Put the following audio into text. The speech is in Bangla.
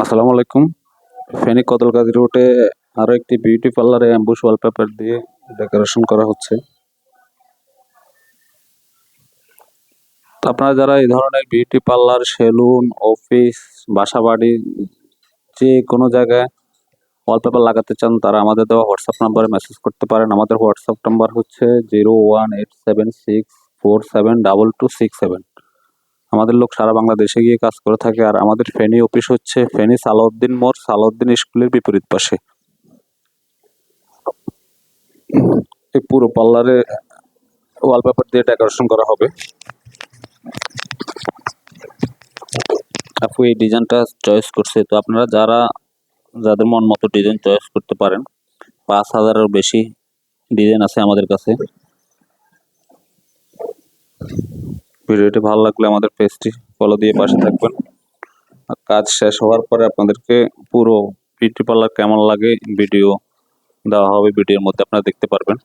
আসসালামু আলাইকুম। ফেনী কদলগাজী রোডে আরও একটি বিউটি পার্লারে অ্যাম্বুশ ওয়ালপেপার দিয়ে ডেকোরেশন করা হচ্ছে। আপনারা যারা এই ধরনের বিউটি পার্লার সেলুন অফিস বাসাবাড়ি, যে কোনো জায়গায় ওয়ালপেপার লাগাতে চান, তারা আমাদের দেওয়া হোয়াটসঅ্যাপ নাম্বারে মেসেজ করতে পারেন। আমাদের হোয়াটসঅ্যাপ নাম্বার হচ্ছে zero one eight seven six four seven double two six seven আমাদের লোক সারা বাংলাদেশে গিয়ে কাজ করে থাকে আর আমাদের ফেনী অফিস হচ্ছে ফেনী সালাউদ্দিন মোড়, সালাউদ্দিন স্কুলের বিপরীত পাশে। এই পুরো পার্লারে ওয়ালপেপার দিয়ে ডেকোরেশন করা হবে। আপু, এই ডিজাইনটা চয়েস করছে। তো আপনারা যারা, যাদের মন মতো ডিজাইন চয়েস করতে পারেন, পাঁচ হাজারের বেশি ডিজাইন আছে আমাদের কাছে। ভিডিওটি ভালো লাগলে আমাদের পেজটি ফলো দিয়ে পাশে থাকবেন। আর কাজ শেষ হওয়ার পরে আপনাদেরকে পুরো বিউটি পার্লার কেমন লাগে, ভিডিও দেওয়া হবে, ভিডিওর মধ্যে আপনারা দেখতে পারবেন।